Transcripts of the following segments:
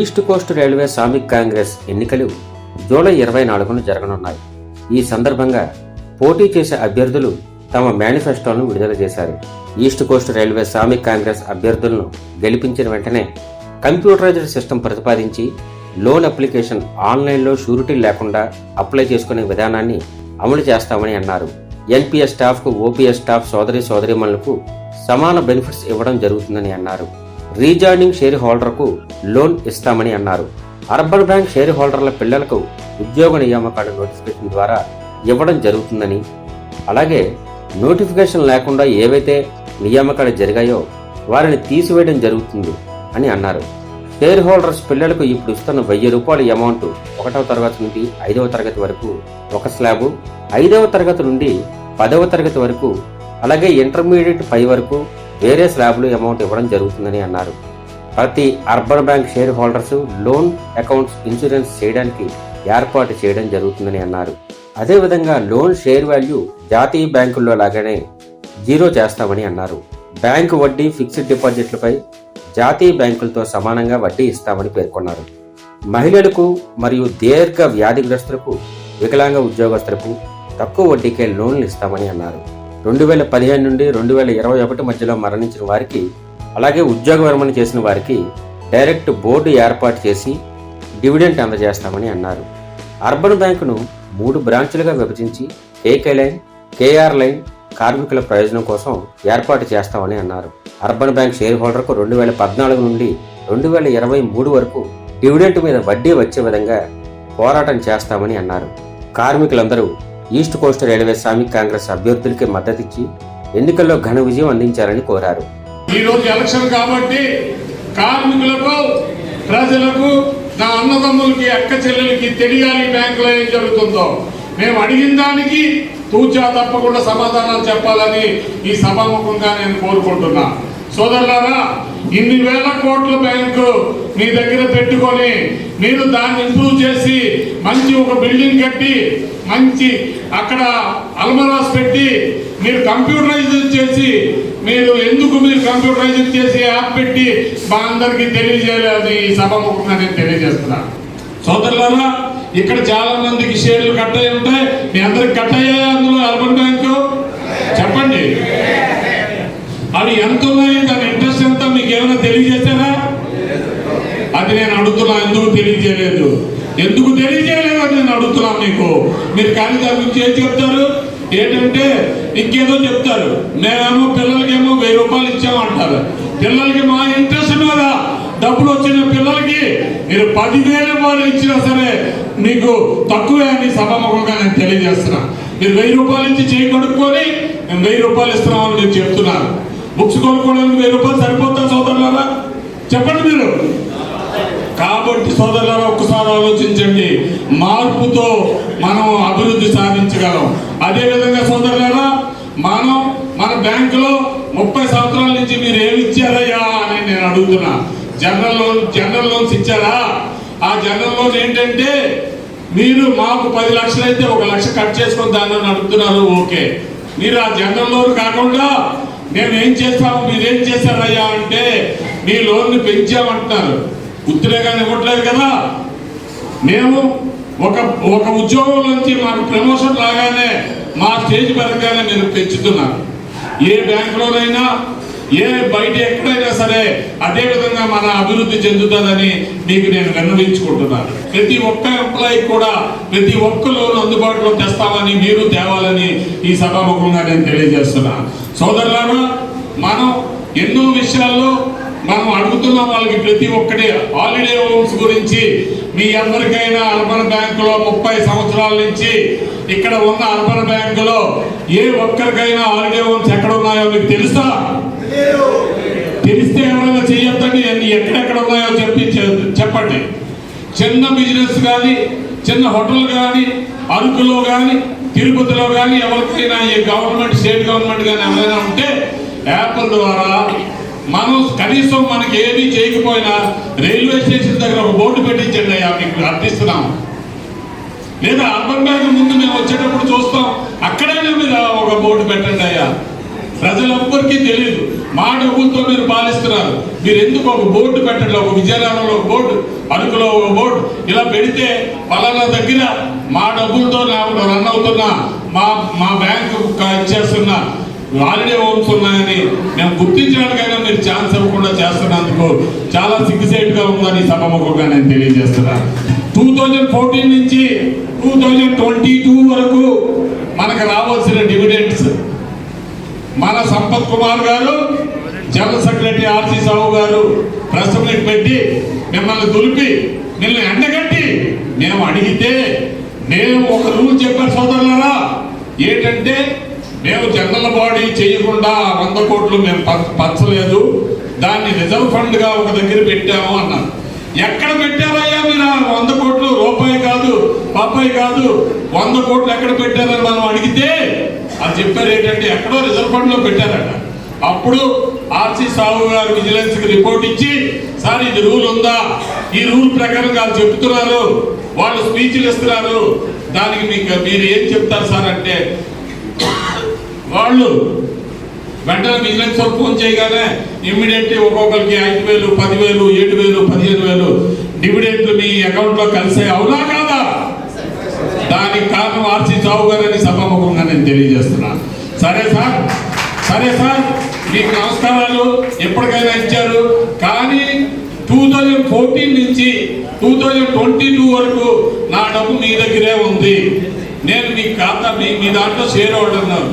East coast railway Shramik Congress ఎన్నికలు July ఇరవై నాలుగున జరగనున్నాయి. ఈ సందర్భంగా పోటీ చేసే అభ్యర్థులు తమ మేనిఫెస్టోలను విడుదల చేశారు. East coast railway Shramik Congress అభ్యర్థులను గెలిపించిన వెంటనే కంప్యూటరైజ్డ్ సిస్టమ్ ప్రతిపాదించి లోన్ అప్లికేషన్ ఆన్లైన్లో షూరిటీ లేకుండా అప్లై చేసుకునే విధానాన్ని అమలు చేస్తామని అన్నారు. ఎన్పిఎస్ స్టాఫ్కు ఓపీఎస్ స్టాఫ్ సోదరి సోదరిమణులకు సమాన బెనిఫిట్స్ ఇవ్వడం జరుగుతుందని అన్నారు. రీజాయినింగ్ షేర్ హోల్డర్కు లోన్ ఇస్తామని అన్నారు. అర్బన్ బ్యాంక్ షేర్ హోల్డర్ల పిల్లలకు ఉద్యోగ నియామకాల నోటిఫికేషన్ ద్వారా ఇవ్వడం జరుగుతుందని అలాగే నోటిఫికేషన్ లేకుండా ఏవైతే నియామకాలు జరిగాయో వారిని తీసివేయడం జరుగుతుంది అని అన్నారు. షేర్ హోల్డర్స్ పిల్లలకు ఇప్పుడు ఇస్తున్న వెయ్యి రూపాయల అమౌంట్ ఒకటవ తరగతి నుండి ఐదవ తరగతి వరకు ఒక స్లాబు ఐదవ తరగతి నుండి పదవ తరగతి వరకు అలాగే ఇంటర్మీడియట్ పై వరకు వేరే స్లాబ్లు అమౌంట్ ఇవ్వడం జరుగుతుందని అన్నారు. ప్రతి urban bank shareholders loan accounts insurance చేయడానికి ఏర్పాటు చేయడం జరుగుతుందని అన్నారు. అదేవిధంగా లోన్ షేర్ వాల్యూ జాతీయ బ్యాంకుల్లో లాగానే జీరో చేస్తామని అన్నారు. బ్యాంకు వడ్డీ ఫిక్స్డ్ డిపాజిట్లపై జాతీయ బ్యాంకులతో సమానంగా వడ్డీ ఇస్తామని పేర్కొన్నారు. మహిళలకు మరియు దీర్ఘ వ్యాధిగ్రస్తులకు వికలాంగ ఉద్యోగస్తులకు తక్కువ వడ్డీకే లోన్లు ఇస్తామని అన్నారు. రెండు వేల పదిహేను నుండి రెండు వేల ఇరవై ఒకటి మధ్యలో మరణించిన వారికి అలాగే ఉద్యోగ విరమణ చేసిన వారికి డైరెక్ట్ బోర్డు ఏర్పాటు చేసి డివిడెంట్ అందజేస్తామని అన్నారు. అర్బన్ బ్యాంకును మూడు బ్రాంచులుగా విభజించి కేకే లైన్ కేఆర్ లైన్ కార్మికుల ప్రయోజనం కోసం ఏర్పాటు చేస్తామని అన్నారు. అర్బన్ బ్యాంక్ షేర్ హోల్డర్కు రెండు వేల పద్నాలుగు నుండి రెండు వేల ఇరవై మూడు వరకు డివిడెంట్ మీద వడ్డీ వచ్చే విధంగా పోరాటం చేస్తామని అన్నారు. కార్మికులందరూ east coast railway Shramik Congress అభ్యర్థులకి మద్దతిచ్చి ఎన్నికల్లో ఘన విజయం అందించాలని కోరారు. ఈ రోజు ఎలక్షన్ కాబట్టి కార్మికులకు ప్రజలకు నా అన్నదమ్ములకి అక్క చెల్లెలకి తెలియాలి బ్యాంకులో ఏం జరుగుతుందో. మేము అడిగిన దానికి తూచా తప్పకుండా సమాధానాలు చెప్పాలని ఈ సభాముఖంగా నేను కోరుకుంటున్నాను సోదరులారా ఇన్ని వేల కోట్ల బ్యాంకు మీ దగ్గర పెట్టుకొని మీరు దాన్ని ఇంప్రూవ్ చేసి మంచి ఒక బిల్డింగ్ కట్టి మంచి అక్కడ అల్మరాస్ పెట్టి మీరు కంప్యూటరైజ్ చేసి మీరు ఎందుకు మీరు కంప్యూటరైజ్ చేసి యాప్ పెట్టి మా అందరికీ తెలియజేయలేదు ఈ సభ నేను తెలియజేస్తున్నాను సోదరులారా ఇక్కడ చాలా మందికి షేర్లు కట్ అయి ఉంటాయి. మీ అందరికి కట్ అయ్యాయా అందులో అర్బన్ బ్యాంకు? చెప్పండి. అవి ఎంత ఉన్నాయి దాని ఇంట్రెస్ట్ ఎంత మీకు ఏమైనా తెలియజేశారా? అది నేను అడుగుతున్నా ఎందుకు తెలియజేయలేదు? ఎందుకు తెలియజేయలేదు అని నేను అడుగుతున్నా మీకు. మీరు కానీ దాని గురించి ఏం చెప్తారు? ఏంటంటే ఇంకేదో చెప్తారు. మేమేమో పిల్లలకేమో వెయ్యి రూపాయలు ఇచ్చామంటారు పిల్లలకి మా ఇంట్రెస్ట్ మీద డబ్బులు వచ్చిన పిల్లలకి మీరు పదివేల రూపాయలు ఇచ్చినా సరే మీకు తక్కువే అని సభాముఖంగా నేను తెలియజేస్తున్నా. మీరు వెయ్యి రూపాయలు ఇచ్చి చేయి కడుక్కొని మేము వెయ్యి రూపాయలు ఇస్తున్నామని నేను చెప్తున్నాను. బుక్స్ కొనుక్కోవడానికి వెయ్యి రూపాయలు సరిపోతా సోదరులారా? చెప్పండి మీరు. కాబట్టి సోదరులారా ఒక్కసారి ఆలోచించండి. మార్పుతో మనం అభివృద్ధి సాధించగలం. అదేవిధంగా సోదరులారా మనం మన బ్యాంకులో ముప్పై సంవత్సరాల నుంచి మీరు ఏమి ఇచ్చారయ్యా అని నేను అడుగుతున్నా. జనరల్ లోన్ జనరల్ లోన్స్ ఇచ్చారా? ఆ జనరల్ లోన్ ఏంటంటే మీరు మాకు పది లక్షలు అయితే ఒక లక్ష కట్ చేసుకొని దాన్ని నడుపుతున్నారు ఓకే. మీరు ఆ జనరల్ లోన్ కాకుండా మేము ఏం చేస్తాము మీరేం ఏం చేశారయ్యా అంటే మీ లోన్ పెంచామంటున్నారు. కానీ ఇవ్వట్లేదు కదా? మేము ఒక ఒక ఉద్యోగం నుంచి మాకు ప్రమోషన్ లాగానే మా స్టేజ్ పెరగానే నేను పెంచుతున్నాను. ఏ బ్యాంకులోనైనా ఏ బయట ఎక్కడైనా సరే అదే విధంగా మన అభివృద్ధి చెందుతుందని మీకు నేను విన్నవించుకుంటున్నాను. ప్రతి ఒక్క ఎంప్లాయీ కూడా ప్రతి ఒక్క లోన్ అందుబాటులో తెస్తామని మీరు తేవాలని ఈ సభాముఖంగా నేను తెలియజేస్తున్నా. సోదరులారా మనం ఎన్నో విషయాల్లో మనం అడుగుతున్న వాళ్ళకి ప్రతి ఒక్కటి హాలిడే హోమ్స్ గురించి. మీ ఎవరికైనా అర్బన్ బ్యాంకులో ముప్పై సంవత్సరాల నుంచి ఇక్కడ ఉన్న అర్బన్ బ్యాంకులో ఏ ఒక్కరికైనా హాలిడే హోమ్స్ ఎక్కడ ఉన్నాయో మీకు తెలుసా? తెలిస్తే ఎవరైనా చేయొద్దండి. అన్ని ఎక్కడెక్కడ ఉన్నాయో చెప్పి చెప్పండి. చిన్న బిజినెస్ కానీ చిన్న హోటల్ కానీ అరకులో కానీ తిరుపతిలో కానీ ఎవరికైనా ఈ గవర్నమెంట్ స్టేట్ గవర్నమెంట్ కానీ ఎవరైనా ఉంటే యాప్ల ద్వారా మనం కనీసం మనకి ఏమీ చేయకపోయినా రైల్వే స్టేషన్ దగ్గర ఒక బోర్డు పెట్టించండి అయ్యా మీకు అర్థిస్తున్నాం. లేదా అర్బన్ బ్యాంక్ ముందు మేము వచ్చేటప్పుడు చూస్తాం అక్కడైనా మీరు ఒక బోర్డు పెట్టండి అయ్యా ప్రజలందరికీ తెలియదు మా డబ్బులతో మీరు పాలిస్తున్నారు. మీరు ఎందుకు ఒక బోర్డు పెట్టండి ఒక విజయనగరంలో ఒక బోర్డు అరకులో ఒక బోర్డు ఇలా పెడితే పలానా దగ్గర మా డబ్బులతో నాకు రన్ అవుతున్నా మా మా బ్యాంకు ఇచ్చేస్తున్నా హాలిడే హోమ్స్ ఉన్నాయని మేము గుర్తించడానికైనా మీరు ఛాన్స్ ఇవ్వకుండా చేస్తున్నందుకు చాలా సిగ్గుసేట్గా ఉందని సభముఖంగా నేను తెలియజేస్తున్నాను టూ థౌజండ్ ఫోర్టీన్ నుంచి టూ థౌజండ్ ట్వంటీ టూ వరకు మనకు రావాల్సిన డివిడెంట్స్ మన సంపత్ కుమార్ గారు జనరల్ సెక్రటరీ ఆర్సి సాహు గారు ప్రెస్ మీట్ పెట్టి మిమ్మల్ని దులిపి నిన్ను ఎండగట్టి మేము అడిగితే నేను ఒక రూల్ చెప్పాను సోదరులరా ఏంటంటే మేము జనరల్ బాడీ చేయకుండా వంద కోట్లు మేము పంచలేదు దాన్ని రిజర్వ్ ఫండ్గా ఒక దగ్గర పెట్టాము అన్నారు. ఎక్కడ పెట్టారయ్యా మీరు? వంద కోట్లు రూపాయి కాదు పాపాయి కాదు వంద కోట్లు ఎక్కడ పెట్టారని మనం అడిగితే అది చెప్పారు ఏంటంటే ఎక్కడో రిజర్వ్ ఫండ్లో పెట్టారట. అప్పుడు ఆర్సీ సాహు గారు విజిలెన్స్కి రిపోర్ట్ ఇచ్చి సార్ ఇది రూల్ ఉందా? ఈ రూల్ ప్రకారం వాళ్ళు చెప్తున్నారు వాళ్ళు స్పీచ్లు ఇస్తున్నారు. దానికి మీకు మీరు ఏం చెప్తారు సార్ అంటే వాళ్ళు వెంటనే విజిలెన్స్ వాళ్ళు ఫోన్ చేయగానే ఇమ్మీడియట్లీ ఒక్కొక్కరికి ఐదు వేలు పదివేలు ఏడు వేలు పదిహేను వేలు డివిడెంట్లు మీ అకౌంట్లో కలిసే అవునా కాదా? దానికి కారణం ఆర్సీ చావు గారని సభాముఖంగా నేను తెలియజేస్తున్నాను సరే సార్ సరే సార్. మీకు నమస్కారాలు ఎప్పటికైనా ఇచ్చారు. కానీ టూ థౌజండ్ ఫోర్టీన్ నుంచి టూ థౌజండ్ ట్వంటీ టూ వరకు నా డబ్బు మీ దగ్గరే ఉంది. నేను మీ ఖాతా మీ మీ దాంట్లో షేర్ అవుతున్నాను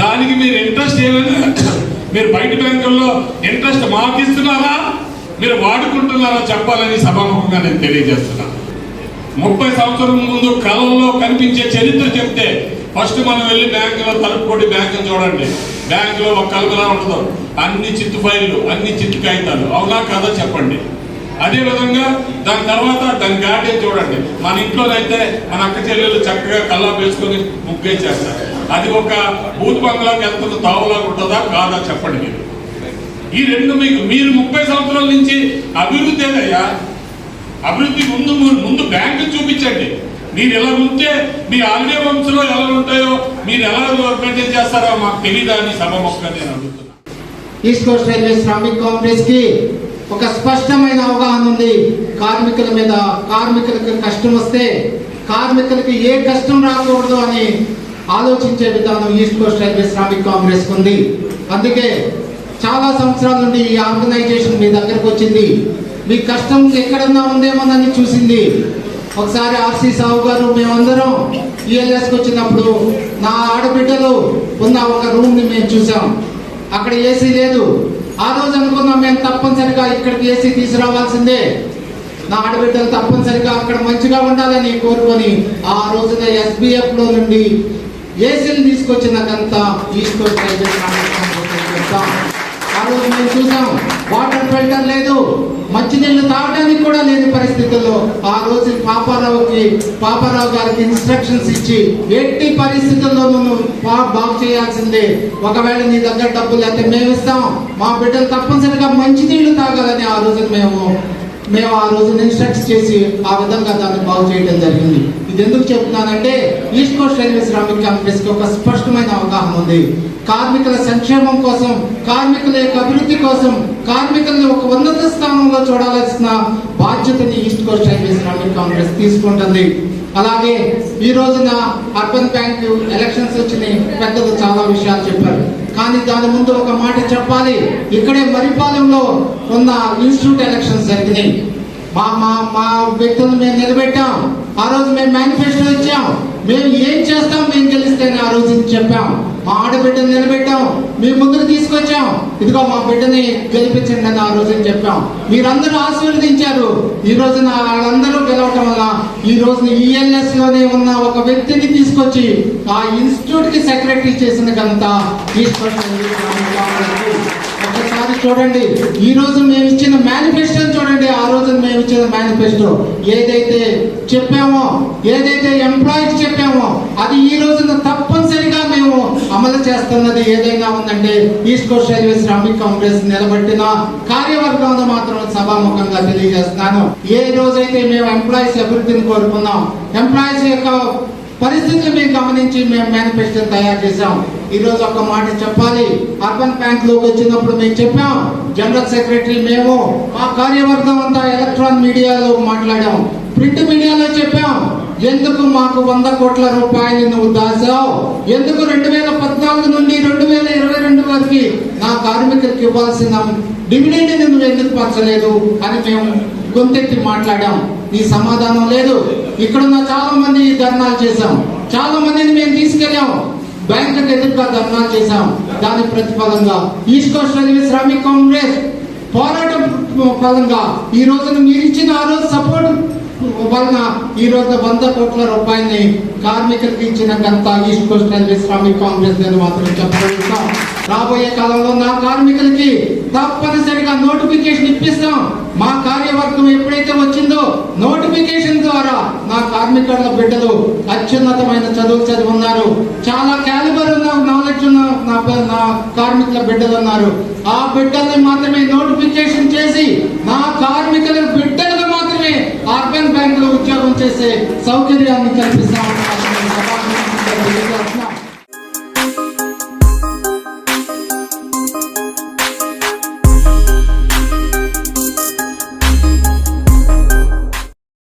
దానికి మీరు ఇంట్రెస్ట్ ఏమైనా? మీరు బయట బ్యాంకుల్లో ఇంట్రెస్ట్ మాకిస్తున్నారా మీరు వాడుకుంటున్నారా చెప్పాలని సభాముఖంగా నేను తెలియజేస్తున్నాను ముప్పై సంవత్సరం ముందు కళల్లో కనిపించే చరిత్ర చెప్తే ఫస్ట్ మనం వెళ్ళి బ్యాంకులో తలుపు కొట్టి బ్యాంకు చూడండి. బ్యాంకులో ఒక కలుపులా ఉండదు అన్ని చిత్తు ఫైళ్ళు అన్ని చిత్తు కాగితాలు. అవునా కాదా చెప్పండి. అదే విధంగా దాని తర్వాత దాని గార్డెన్ చూడండి. మన ఇంట్లోనైతే మన అక్క చెల్లెలు చక్కగా కల్లా వేసుకొని ముగ్గేసేస్తారు అది ఒక బూత్ బంగ్లాకి వెళ్తున్న తావులా ఉంటుందా? కాదా చెప్పండి మీరు. ఈ రెండు మీకు మీరు ముప్పై సంవత్సరాల నుంచి అభివృద్ధి ఏదయ్యా? అభివృద్ధి ముందు ముందు బ్యాంకు చూపించండి. మీరు ఎలా ఉంటే మీ ఆల్డే వంశంలో ఎలా మెయింటైన్ చేస్తారో మాకు తెలియదా అని సభ నేను అడుగుతున్నా. ఈస్ట్ కోస్ట్ రైల్వే శ్రామిక్ కాంగ్రెస్కి ఒక స్పష్టమైన అవగాహన ఉంది. కార్మికుల మీద కార్మికులకు కష్టం వస్తే కార్మికులకు ఏ కష్టం రాకూడదు అని ఆలోచించే విధానం east coast railway Shramik Congress ఉంది అందుకే చాలా సంవత్సరాల నుండి ఈ ఆర్గనైజేషన్ మీ దగ్గరకు వచ్చింది. మీ కష్టం ఎక్కడన్నా ఉందేమోనని చూసింది. ఒకసారి ఆర్సీ సాహు గారు మేమందరం ఈఎల్ఎస్కి వచ్చినప్పుడు నా ఆడబిడ్డలు ఉన్న ఒక రూమ్ని మేము చూసాం. అక్కడ ఏసీ లేదు. ఆ రోజు అనుకున్నాం మేము తప్పనిసరిగా ఇక్కడికి ఏసీ తీసుకురావాల్సిందే. నా ఆడబిడ్డలు తప్పనిసరిగా అక్కడ మంచిగా ఉండాలని కోరుకొని ఆ రోజున ఎస్బీఎఫ్లో నుండి ఏసీలు తీసుకొచ్చినకంతా ఈస్ట్ రోజు మేము చూసాం. వాటర్ ఫిల్టర్ లేదు. మంచినీళ్ళు తాగడానికి కూడా లేని పరిస్థితుల్లో ఆ రోజు పాపారావుకి పాపారావు గారికి ఇన్స్ట్రక్షన్స్ ఇచ్చి ఎట్టి పరిస్థితుల్లో నువ్వు బాగు చేయాల్సిందే. ఒకవేళ నీ దగ్గర డబ్బులు అయితే మేము ఇస్తాం మా బిడ్డలు తప్పనిసరిగా మంచినీళ్ళు తాగాలని ఆ రోజు మేము మేము ఆ రోజు ఇన్స్ట్రక్ట్ చేసి ఆ విధంగా దాన్ని బాగు చేయడం జరిగింది. ఇది ఎందుకు చెప్తున్నానంటే ఈస్ట్ కోస్ట్ రైల్వే శ్రామిక్ కాంగ్రెస్కి ఒక స్పష్టమైన అవగాహన ఉంది. కార్మికుల సంక్షేమం కోసం కార్మికుల యొక్క అభివృద్ధి కోసం కార్మికుల్ని ఒక ఉన్నత స్థానంలో చూడాల్సిన బాధ్యతని east coast railway Shramik Congress తీసుకుంటుంది. అలాగే ఈ రోజున అర్బన్ బ్యాంక్ ఎలక్షన్స్ వచ్చినాయి. పెద్దలు చాలా విషయాలు చెప్పారు. కానీ దాని ముందు ఒక మాట చెప్పాలి. ఇక్కడే మరిపాలెంలో ఉన్న ఇన్స్టిట్యూట్ ఎలక్షన్స్ జరిగినాయి. మా మా మా వ్యక్తులను మేము నిలబెట్టాం. ఆ రోజు మేము మేనిఫెస్టో ఇచ్చాం. మేము ఏం చేస్తాం మేము గెలిస్తే ఆ రోజు చెప్పాం. మా ఆడబిడ్డను నిలబెట్టాం. మీ ముందుకు తీసుకొచ్చాం. ఇదిగో మా బిడ్డని గెలిపించండి అని ఆ రోజు చెప్పాం. మీరందరూ ఆశీర్వదించారు. ఈ రోజున వాళ్ళందరూ గెలవటం వల్ల ఈ రోజున ఈఎల్ఎస్లోనే ఉన్న ఒక వ్యక్తిని తీసుకొచ్చి ఆ ఇన్స్టిట్యూట్కి సెక్రటరీ చేసిన ఘనత ఒకసారి చూడండి. ఈ రోజు మేము ఇచ్చిన మేనిఫెస్టో చూడండి. ఆ ఇచ్చిన మేనిఫెస్టో ఏదైతే చెప్పామో ఏదైతే ఎంప్లాయీస్ చెప్పామో అది ఈ రోజున తప్పనిసరిగా మేము అమలు చేస్తున్నది ఏదైనా ఉందంటే east coast railway Shramik Congress నిలబెట్టిన కార్యవర్గంలో మాత్రం సభాముఖంగా తెలియజేస్తున్నాను. ఏ రోజైతే మేము ఎంప్లాయీస్ అభివృద్ధిని కోరుకున్నాం ఎంప్లాయీస్ యొక్క పరిస్థితులు మేము గమనించి మేము మేనిఫెస్టో తయారు చేశాం. ఈరోజు ఒక మాట చెప్పాలి. అర్బన్ బ్యాంక్లోకి వచ్చినప్పుడు మేము చెప్పాం. జనరల్ సెక్రటరీ మేము మా కార్యవర్గం అంతా ఎలక్ట్రాన్ మీడియాలో మాట్లాడాం. ప్రింట్ మీడియాలో చెప్పాం. ఎందుకు మాకు వంద కోట్ల రూపాయలు నువ్వు దాచావు? ఎందుకు రెండు వేల పద్నాలుగు నుండి రెండు వేల ఇరవై రెండు వరకు నా కార్మికులకు ఇవ్వాల్సిన డివిడెండ్ నువ్వు ఎందుకు పంచలేదు అని మేము గొంతెత్తి మాట్లాడాం. నీ సమాధానం లేదు. ఇక్కడున్న చాలా మంది ధర్నాలు చేశాం. చాలా మందిని మేము తీసుకెళ్ళాం. బ్యాంకులకు ఎదురుగా ధర్నా చేశాం. దాని ప్రతిఫలంగా east coast railway Shramik Congress పోరాటం ఫలంగా ఈ రోజున మీరు ఇచ్చిన ఆ రోజు సపోర్ట్ వలన ఈ రోజు వంద కోట్ల రూపాయల్ని కార్మికులకు ఇచ్చిన ఘనత east coast railway Shramik Congress నేను మాత్రం చెప్పగలుగుతాం. రాబోయే కాలంలో నా కార్మికులకి తప్పనిసరిగా నోటిఫికేషన్ ఇప్పిస్తాం. మా కార్యవర్గం ఎప్పుడైతే వచ్చిందో నోటిఫికేషన్ ద్వారా నా కార్మికుల బిడ్డలు అత్యున్నతమైన చదువులు చదివి ఉన్నారు చాలా క్యాలిబర్ ఉన్న నాలెడ్జ్ ఉన్న నా నా కార్మికుల బిడ్డలు ఉన్నారు. ఆ బిడ్డల్ని మాత్రమే నోటిఫికేషన్ చేసి నా కార్మికుల బిడ్డ आर्बन बैंक उद्योग सौकर्या कल सभा